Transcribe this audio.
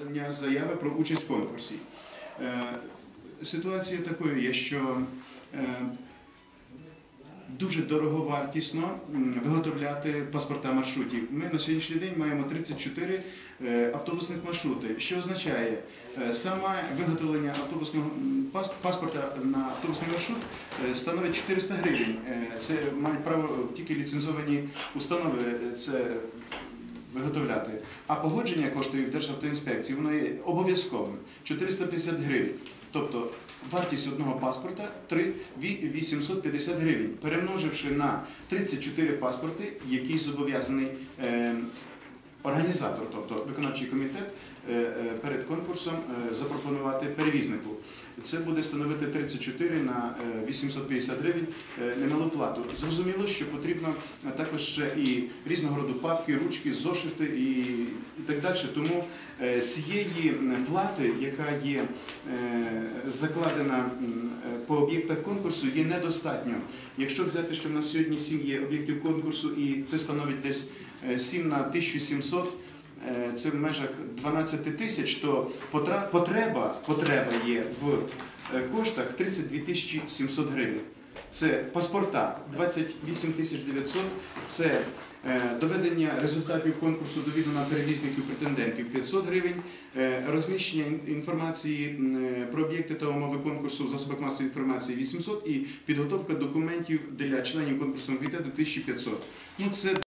подання заяви про участь в конкурсі. Е, Ситуація такою є, що е, дуже дороговартісно виготовляти паспорта маршрутів. Ми на сьогоднішній день маємо 34 е, автобусних маршрути, що означає саме виготовлення паспорта на автобусний маршрут становить 400 гривень. Це мають право тільки ліцензовані установи це виготовляти. А погодження коштує в Державтоінспекції, воно є обов'язковим 450 гривень. Тобто вартість одного паспорта 3 ві- 850 гривень, перемноживши на 34 паспорти, які зобов'язаний е, організатор, тобто виконавчий комітет, е, е, перед конкурсом е, запропонувати перевізнику. Це буде становити 34 на е, 850 гривень е, немалу плату. Зрозуміло, що потрібно е, також ще і різного роду папки, ручки, зошити і, і так далі. Тому е, цієї плати, яка є е, закладена е, по об'єктах конкурсу, є недостатньо. Якщо взяти, що в нас сьогодні 7 є об'єктів конкурсу, і це становить десь е, 7 на 1700, е, це в межах 12 тисяч, то потреба, потреба є в е, коштах 32 тисячі 700 гривень. Це паспорта 28 тисяч 900, це е, доведення результатів конкурсу до відома перевізників претендентів 500 гривень, е, розміщення інформації е, про об'єкти та умови конкурсу в засобах масової інформації 800 і підготовка документів для членів конкурсного комітету 1500. Ну це